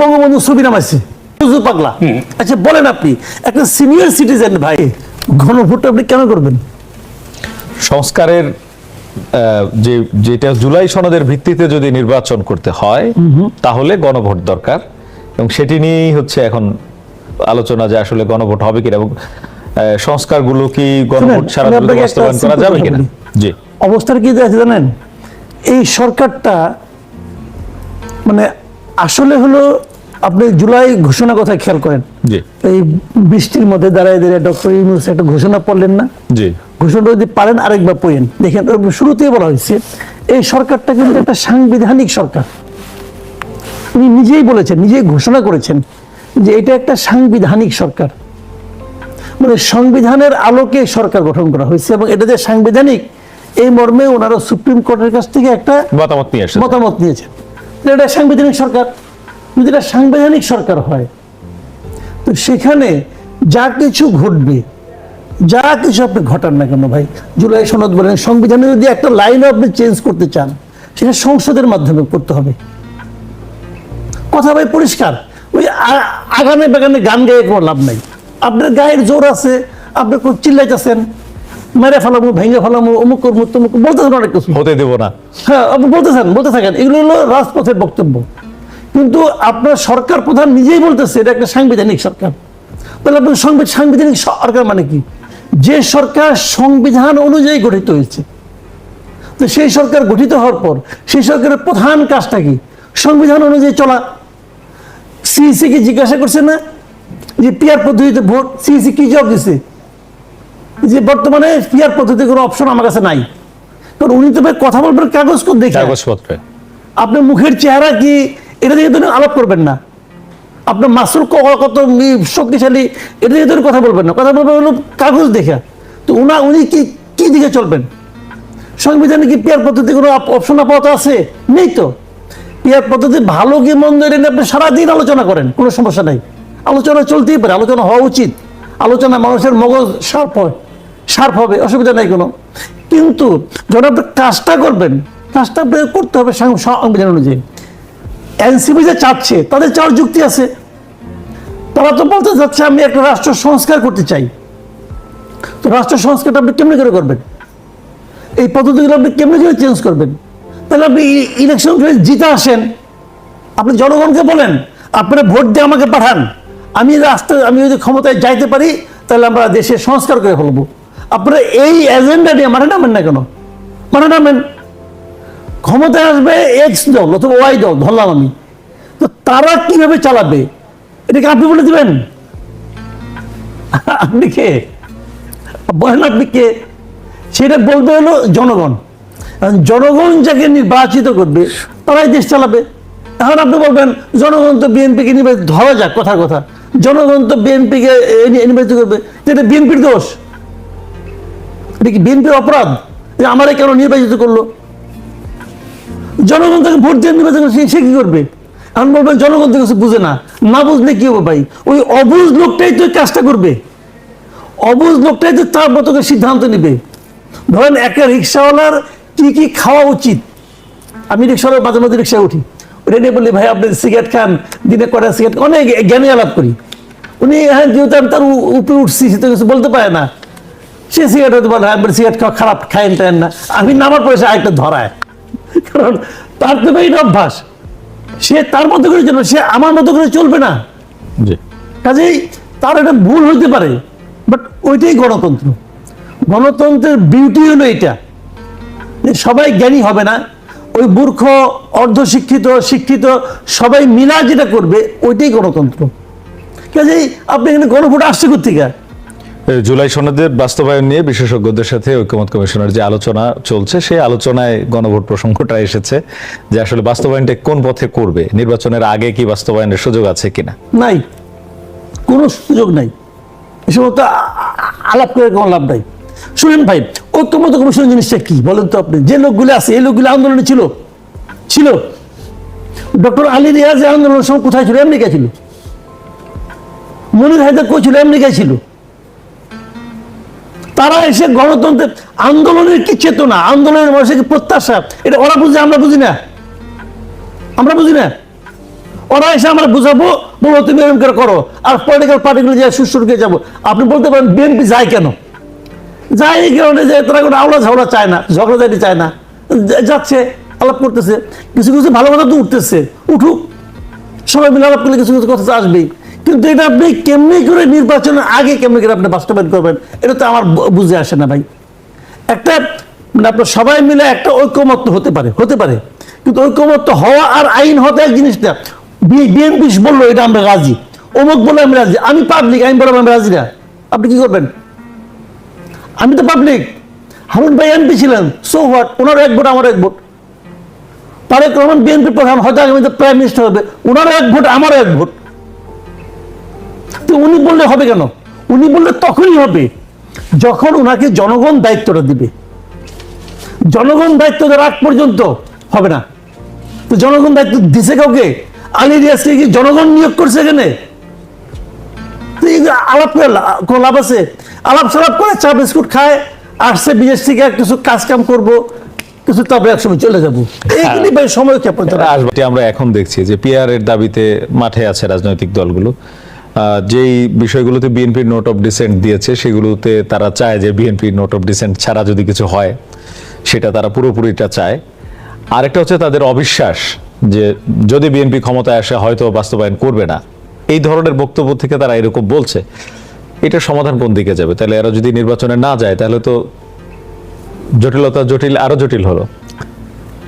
বঙ্গবন্ধু ছবি নামাইছে পাগলা। আচ্ছা বলেন আপনি একটা সিনিয়র সিটিজেন ভাই গণভোট আপনি কেন করবেন? সংস্কারের যে যেটা জুলাই সনদের ভিত্তিতে যদি নির্বাচন করতে হয় তাহলে গণভোট দরকার। এবং সেটি নিয়েই হচ্ছে এখন আলোচনা যে আসলে গণভোট হবে কিনা এবং সংস্কারগুলো কি গণভোট একটা বাস্তবায়ন করা যাবে কিনা। জি। অবস্থাটা কি আছে জানেন? এই সরকারটা মানে আসলে হলো আপনি জুলাই ঘোষণা কথা খেয়াল করেন? এই বৃষ্টির মধ্যে দাঁড়ায় দাঁড়িয়ে ডক্টর ইউনুস একটা ঘোষণা পড়লেন না? ঘোষণাটা যদি পারেন আরেকবার পড়েন। দেখেন শুরুতেই বলা হয়েছে এই সরকারটা কিন্তু একটা সাংবিধানিক সরকার। উনি নিজেই বলেছেন নিজেই ঘোষণা করেছেন যে এটা একটা সাংবিধানিক সরকার। মানে সংবিধানের আলোকে সরকার গঠন করা হয়েছে এবং এটা যে সাংবিধানিক এই মর্মে ওনারা সুপ্রিম কোর্টের কাছ থেকে একটা মতামত নিয়ে মতামত নিয়েছেন এটা সাংবিধানিক সরকার। যদি এটা সাংবিধানিক সরকার হয় তো সেখানে যা কিছু ঘটবে যা কিছু আপনি ঘটান না কেন ভাই? জুলাই সনদ বলেন সংবিধানে যদি একটা লাইনও আপনি চেঞ্জ করতে চান সেটা সংসদের মাধ্যমে করতে হবে। কথা ভাই পরিষ্কার? ওই আগানে বাগানে গান গায়ে কোনো লাভ নাই। আপনার গায়ের জোর আছে আপনি খুব চিল্লাইতেছেন। মেরে ফেলামু ভেঙে ফেলামু অমুক করব তমুক বলতেছেন অনেক কিছু। হতে দেবো না। হ্যাঁ আপনি বলতেছেন বলতে থাকেন। এগুলো হলো রাজপথের বক্তব্য। কিন্তু আপনার সরকার প্রধান নিজেই বলতেছে এটা একটা সাংবিধানিক সরকার। তাহলে আপনার সংবিধান সাংবিধানিক সরকার মানে কি? যে সরকার সংবিধান অনুযায়ী গঠিত হয়েছে। তো সেই সরকার গঠিত হওয়ার পর সেই সরকারের প্রধান কাজটা কি? সংবিধান অনুযায়ী চলা। সিইসি কে জিজ্ঞাসা করছে না? যে পিয়ার পদ্ধতিতে ভোট সিইসি কি জবাব দিছে? যে বর্তমানে পিয়ার পদ্ধতির কোনো অপশন আমার কাছে নাই। কারণ উনি তো ভাই কথা বলবেন কাগজ কোন দেখে। কাগজপত্রে। আপনার মুখের চেহারা কি এটা দিয়ে উনি আলাপ করবেন না। আপনার মাসুল কত শক্তিশালী, এটা দিয়ে উনি কথা বলবেন না। কথা বলবেন হলো কাগজ দেখে। তো উনা উনি কি কি দিকে চলবেন? সংবিধানে কি পেয়ার পদ্ধতি কোনো অপশন আপাতত আছে? নেই তো। পেয়ার পদ্ধতি ভালো কি মন্দ এটা আপনি সারাদিন আলোচনা করেন, কোনো সমস্যা নাই। আলোচনা চলতেই পারে, আলোচনা হওয়া উচিত। আলোচনা মানুষের মগজ শার্প হয়, শার্প হবে, অসুবিধা নাই কোনো। কিন্তু যখন আপনি কাজটা করবেন, কাজটা করতে হবে সংবিধান অনুযায়ী। এনসিপি যে চাচ্ছে, তাদের চাওয়ার যুক্তি আছে। তারা তো বলতে চাচ্ছে, আমি একটা রাষ্ট্র সংস্কার করতে চাই। তো রাষ্ট্র সংস্কারটা আপনি কেমনি করে করবেন? এই পদ্ধতিগুলো আপনি কেমনি করে চেঞ্জ করবেন? তাহলে আপনি ইলেকশন করে জিতে আসেন। আপনি জনগণকে বলেন, আপনারা ভোট দিয়ে আমাকে পাঠান। আমি রাস্তা আমি যদি ক্ষমতায় যাইতে পারি, তাহলে আমরা দেশের সংস্কার করে ফেলব। আপনারা এই এজেন্ডা নিয়ে মানে নামেন না কেন? মানে নামেন। ক্ষমতায় আসবে এক্স দল অথবা ওয়াই দল, ধরলাম আমি। তো তারা কীভাবে চালাবে? এটাকে আপনি বলে দিবেন? আপনি কে? বলেন আপনি কে? সেটা বলতে হলো জনগণ। জনগণ যাকে নির্বাচিত করবে, তারাই দেশ চালাবে। এখন আপনি বলবেন, জনগণ তো বিএনপিকে নির্বাচিত ধরা যাক, কথা কথা। জনগণ তো বিএনপিকে নির্বাচিত করবে। এটা বিএনপির দোষ। এটা কি বিএনপির অপরাধ? যে আমারে কেন নির্বাচিত করল? জনগণ তাকে ভোট দিয়ে নির্বাচন সে কি করবে? এখন বলবেন জনগণ তো বুঝে না। না বুঝলে কি হবে ভাই? ওই অবুঝ লোকটাই তো কাজটা করবে। অবুঝ লোকটাই তো তার মতো সিদ্ধান্ত নেবে। ধরেন একটা রিক্সাওয়ালার কি কি খাওয়া উচিত? আমি রিক্সাওয়ালার মাঝে মাঝে রিক্সায় উঠি। ওটা নিয়ে বলি ভাই, আপনি সিগারেট খান, দিনে কটা সিগারেট অনেক জ্ঞানী আলাপ করি। উনি হ্যাঁ যেহেতু আমি তার উপরে উঠছি, সে তো কিছু বলতে পারে না। সে সিগারেট বলে হ্যাঁ সিগারেট খাওয়া খারাপ খায়েন টায়েন না। আমি নামার পরে সে আরেকটা ধরায়। কারণ তার তো এটা অভ্যাস। সে তার মতো করে চলবে সে আমার মতো করে চলবে না। কাজেই তার একটা ভুল হইতে পারে বাট ওইটাই গণতন্ত্র। গণতন্ত্রের বিউটি হলো এটা যে সবাই জ্ঞানী হবে না ওই মূর্খ অর্ধশিক্ষিত শিক্ষিত সবাই মিলা যেটা করবে ওইটাই গণতন্ত্র। কাজেই আপনি এখানে গণভোট আসছে কোথেকে এই জুলাই সনদের বাস্তবায়ন নিয়ে বিশেষজ্ঞদের সাথে ঐক্যমত কমিশনের যে আলোচনা চলছে, সেই আলোচনায় গণভোট প্রসঙ্গটা এসেছে যে আসলে বাস্তবায়নটা কোন পথে করবে, নির্বাচনের আগে কি বাস্তবায়নের সুযোগ আছে কিনা? নাই। কোনো সুযোগ নাই। এ আলাপ করে কোনো লাভ নাই। শুনেন ভাই, ঐক্যমত কমিশন জিনিসটা কি? বলেন তো আপনি। যে লোকগুলো আছে, এই লোকগুলো আন্দোলনে ছিল। ছিল। ডক্টর আলী রিয়াজ আন্দোলনের সময় কোথায় ছিল? আমেরিকা ছিল। মনির হায়দার কই ছিল? আমেরিকায় ছিল। তারা এসে গণতন্ত্রের আন্দোলনের কি চেতনা? আন্দোলনের মানুষের কি প্রত্যাশা? এটা ওরা বুঝে, আমরা বুঝি না। আমরা বুঝি না। ওরা এসে আমরা বুঝাবো, বলো তুমি করে করো। আর পলিটিক্যাল পার্টিগুলো যে সুস্থকে যাব। আপনি বলতে পারেন বিএনপি যায় কেন? যায় এই কারণে যে তারা কোনো আওলা ঝাওলা চায় না, ঝগড়াঝাটি চায় না। যাচ্ছে, আলাপ করতেছে। কিছু কিছু ভালো কথা তো উঠতেছে। উঠুক। সবাই মিলে আলাপ করলে কিছু কিছু কথা আসবেই। কিন্তু এটা আপনি কেমনি করে নির্বাচনের আগে কেমনি করে আপনি বাস্তবায়ন করবেন, এটা তো আমার বুঝে আসে না ভাই। একটা মানে আপনার সবাই মিলে একটা ঐক্যমত্য হতে পারে হতে পারে। কিন্তু ঐক্যমত্য হওয়া আর আইন হতে এক জিনিসটা বিএনপি বলল, এটা আমরা রাজি। অমুক বলে আমি রাজি। আমি পাবলিক আমি বললাম আমি রাজি না। আপনি কি করবেন? আমি তো পাবলিক হারুন ভাই এমপি ছিলেন সো হোয়াট ওনারও এক ভোট আমার এক ভোট। তারেক রহমান বিএনপি প্রধান, হয়তো আগামীতে প্রাইম মিনিস্টার হবে। ওনারও এক ভোট, আমারও এক ভোট। তো উনি বললে হবে কেন? উনি বললে তখনই হবে যখন ওনাকে জনগণ দায়িত্বটা দিবে। জনগণ দায়িত্ব দেওয়ার আগ পর্যন্ত হবে না। তো জনগণ দায়িত্ব দিছে কাউকে? আলী রিয়াজকে কি জনগণ নিয়োগ করছে এখানে? আলাপ করে কোনো লাভ আছে? আলাপ সালাপ করে চা বিস্কুট খায় আসছে বিদেশ থেকে কিছু কাজ কাম করব কিছু তারপরে একসময় চলে যাব। এইগুলি সময় ক্ষেপণ আসবে। আমরা এখন দেখছি যে পিআর এর দাবিতে মাঠে আছে রাজনৈতিক দলগুলো। যেই বিষয়গুলোতে বিএনপির নোট অফ ডিসেন্ট দিয়েছে, সেগুলোতে তারা চায় যে বিএনপির নোট অফ ডিসেন্ট ছাড়া যদি কিছু হয়, সেটা তারা পুরোপুরিটা চায়। আরেকটা হচ্ছে তাদের অবিশ্বাস যে যদি বিএনপি ক্ষমতায় আসে, হয়তো বাস্তবায়ন করবে না। এই ধরনের বক্তব্য থেকে তারা এরকম বলছে। এটা সমাধান কোন দিকে যাবে? তাহলে এরা যদি নির্বাচনে না যায়, তাহলে তো জটিলতা জটিল, আরও জটিল হলো।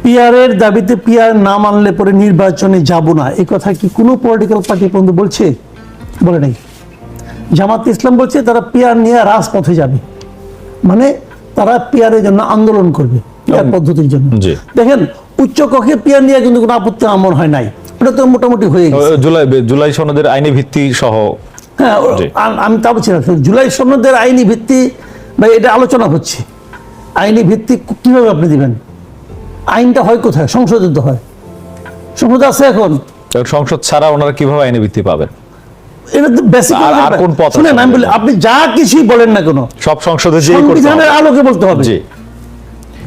পিআর এর দাবিতে পিআর না মানলে পরে নির্বাচনে যাব না। এই কথা কি কোনো পলিটিক্যাল পার্টি পর্যন্ত বলছে? বলে নেই। জামাত ইসলাম বলছে তারা পিআর নিয়ে রাজপথে যাবে। মানে তারা পিআর এর জন্য আন্দোলন করবে পিআর পদ্ধতির জন্য। দেখেন উচ্চ কক্ষে পিআর নিয়ে কিন্তু কোনো আপত্তি আমার হয় নাই। ওটা তো মোটামুটি হয়ে গেছে। জুলাই জুলাই সনদের আইনি ভিত্তি সহ। হ্যাঁ আমি তা বলছি না। জুলাই সনদের আইনি ভিত্তি বা এটা আলোচনা হচ্ছে। আইনি ভিত্তি কীভাবে আপনি দিবেন? আইনটা হয় কোথায়? সংসদে তো হয়। সংসদ আছে এখন। সংসদ ছাড়া ওনারা কীভাবে আইনি ভিত্তি পাবেন? এটা তো বেসিক আর- আর কোন পথ শুনেন আমি বলি আপনি যা কিছুই বলেন না কেন সব সংসদে সংবিধানের আলোকে বলতে হবে। জি।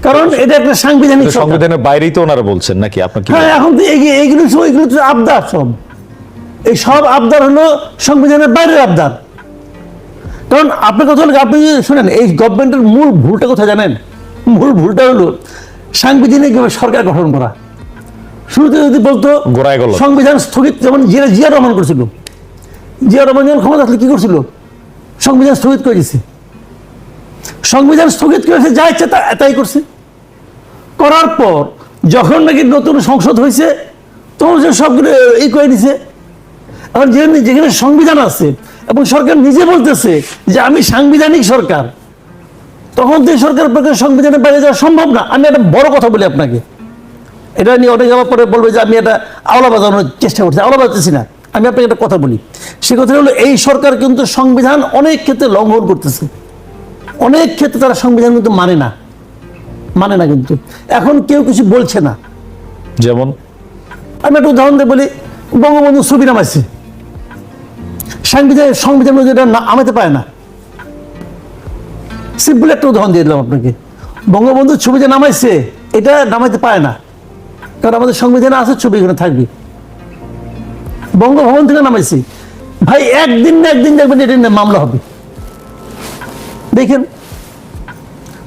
কারণ এটা একটা সাংবিধানিক সংবিধানের বাইরেই তো ওনারা বলছেন নাকি? আপনার হ্যাঁ এখন তো এগিয়ে সব এগুলো তো আবদার সব। এই সব আবদার হলো সংবিধানের বাইরের আবদার। কারণ আপনার কথা হলো আপনি শোনেন এই গভর্নমেন্টের মূল ভুলটা কোথায় জানেন? মূল ভুলটা হলো সাংবিধানিক সরকার গঠন করা। শুরুতে যদি বলতো। সংবিধান স্থগিত যেমন জিয়া জিয়া রহমান করেছিল। জিয়া রহমান ক্ষমতা আসলে কি করছিল? সংবিধান স্থগিত করে দিছে। সংবিধান স্থগিত করেছে যা ইচ্ছে তাই করছে। করার পর যখন নাকি নতুন সংসদ হয়েছে তখন সে সবগুলো এই করে দিছে। এখন যেখানে যেখানে সংবিধান আছে এবং সরকার নিজে বলতেছে যে আমি সাংবিধানিক সরকার, তখন তো সরকার পক্ষে সংবিধানের বাইরে যাওয়া সম্ভব না। আমি একটা বড় কথা বলি আপনাকে। এটা নিয়ে অনেক আমার পরে বলবে যে আমি এটা আওলা বাজানোর চেষ্টা করছি। আওলা বাজাচ্ছি না। আমি আপনাকে একটা কথা বলি। সে কথা হলো এই সরকার কিন্তু সংবিধান অনেক ক্ষেত্রে লঙ্ঘন করতেছে। অনেক ক্ষেত্রে তারা সংবিধান কিন্তু মানে না। মানে না কিন্তু। এখন কেউ কিছু বলছে না। যেমন? আমি একটা উদাহরণ দিয়ে বলি বঙ্গবন্ধু ছবি নামাইছে সংবিধান সংবিধান না- নামাতে পারে না। সিম্পল একটা উদাহরণ দিয়ে দিলাম আপনাকে। বঙ্গবন্ধু ছবি যে নামাইছে এটা নামাইতে পারে না। কারণ আমাদের সংবিধানে আছে ছবি এখানে থাকবে। বঙ্গভবন থেকে নামাইছি। ভাই, একদিন না একদিন দেখবেন এটা নিয়ে মামলা হবে। দেখেন,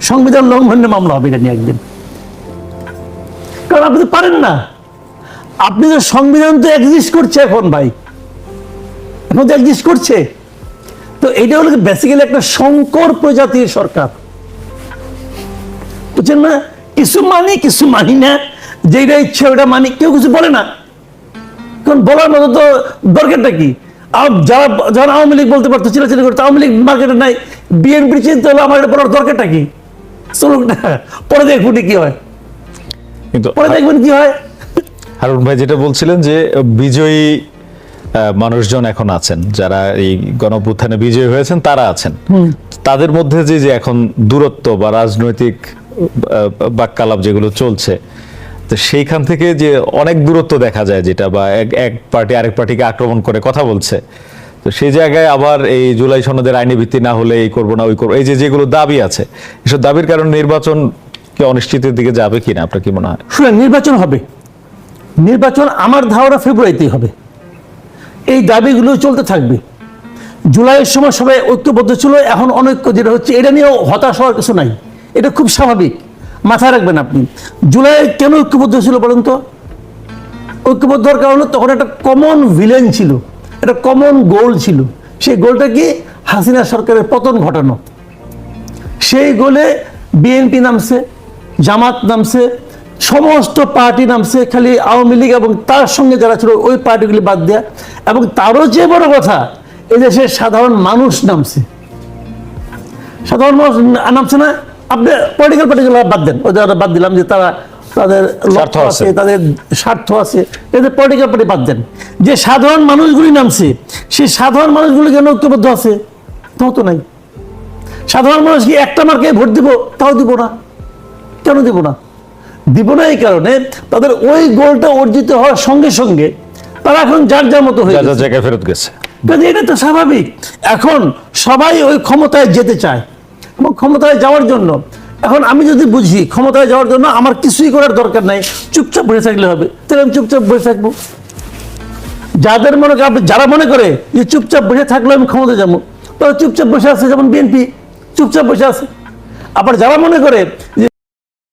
সংবিধান লঙ্ঘনের মামলা হবে এটা নিয়ে একদিন। কারণ আপনি পারেন না। আপনি তো সংবিধান তো এক্সিস্ট করছে এখন, ভাই। এখন তো এক্সিস্ট করছে। তো এটা হলো বেসিক্যালি একটা সংকর প্রজাতির সরকার। বুঝছেন না? কিছু মানি কিছু মানি না। যেটা ইচ্ছে ওটা মানি, কেউ কিছু বলে না। কারণ বলার মতো তো দরকারটা কি? যারা যারা আওয়ামী লীগ বলতে পারতো চিলাচিলি করতো আওয়ামী লীগ মার্কেটে নাই বিএনপি চিন্তা হলো আমার এটা বলার দরকারটা কি? চলুক না পরে দেখবুনি কি হয়। কিন্তু পরে দেখবেন কি হয়। হারুন ভাই যেটা বলছিলেন যে বিজয়ী মানুষজন এখন আছেন যারা এই গণপুত্থানে বিজয়ী হয়েছেন তারা আছেন। তাদের মধ্যে যে যে এখন দূরত্ব বা রাজনৈতিক বাক্যালাপ যেগুলো চলছে তো সেইখান থেকে যে অনেক দূরত্ব দেখা যায় যেটা বা এক এক পার্টি আরেক পার্টিকে আক্রমণ করে কথা বলছে। তো সেই জায়গায় আবার এই জুলাই সনদের আইনি ভিত্তি না হলে এই করব না, ওই করব, এই যে যেগুলো দাবি আছে, এসব দাবির কারণে নির্বাচন কি অনিশ্চিতের দিকে যাবে কিনা, আপনার কি মনে হয়? শুনে নির্বাচন হবে। নির্বাচন আমার ধারণা ফেব্রুয়ারিতেই হবে। এই দাবিগুলো চলতে থাকবে। জুলাইয়ের সময় সবাই ঐক্যবদ্ধ ছিল, এখন অনৈক্য যেটা হচ্ছে, এটা নিয়েও হতাশ হওয়ার কিছু নাই। এটা খুব স্বাভাবিক। মাথায় রাখবেন আপনি। জুলাই কেন ঐক্যবদ্ধ ছিল বলুন তো? ঐক্যবদ্ধ হওয়ার কারণে তখন একটা কমন ভিলেন ছিল, একটা কমন গোল ছিল। সেই গোলটা কি? হাসিনা সরকারের পতন ঘটানো। সেই গোলে বিএনপি নামছে, জামাত নামছে, সমস্ত পার্টি নামছে, খালি আওয়ামী লীগ এবং তার সঙ্গে যারা ছিল ওই পার্টিগুলি বাদ দেয়া। এবং তারও যে বড় কথা, এদেশের সাধারণ মানুষ নামছে। সাধারণ মানুষ নামছে না? আপনি পলিটিক্যাল পার্টিগুলো বাদ দেন। ওদের বাদ দিলাম যে তারা তাদের লক্ষ্য আছে। তাদের স্বার্থ আছে এদের পলিটিক্যাল পার্টি বাদ দেন। যে সাধারণ মানুষগুলি নামছে সেই সাধারণ মানুষগুলি কেন ঐক্যবদ্ধ আছে? তাও তো নাই। সাধারণ মানুষ কি একটা মার্কে ভোট দিব? তাও দিব না। কেন দিব না? দিব না এই কারণে তাদের ওই গোলটা অর্জিত হওয়ার সঙ্গে সঙ্গে তারা এখন যার যার মতো হয়ে গেছে। জায়গায় ফেরত গেছে। এটা তো স্বাভাবিক। এখন সবাই ওই ক্ষমতায় যেতে চায়। ক্ষমতায় যাওয়ার জন্য। এখন আমি যদি বুঝি ক্ষমতায় যাওয়ার জন্য আমার কিছুই করার দরকার নাই, চুপচাপ বসে থাকলে হবে। তাহলে আমি চুপচাপ বসে থাকব। যাদের মনে করে আপনি যারা মনে করে যে চুপচাপ বসে থাকলে আমি ক্ষমতা যাব, তারা চুপচাপ বসে আছে যেমন বিএনপি, চুপচাপ বসে আছে। আবার যারা মনে করে যে